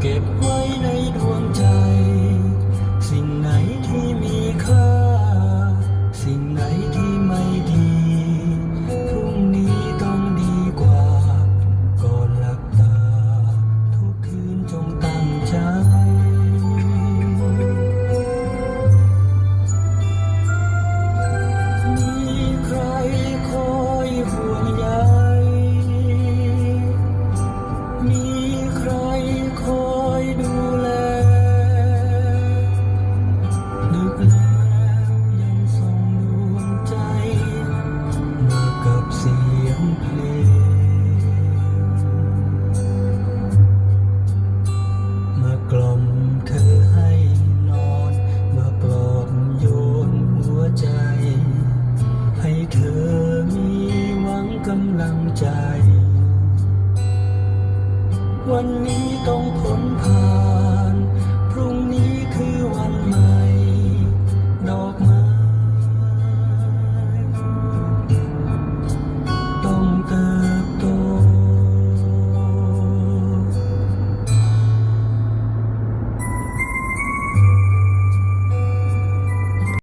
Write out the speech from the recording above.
Give. one. วันนี้ต้องพ้นผ่าน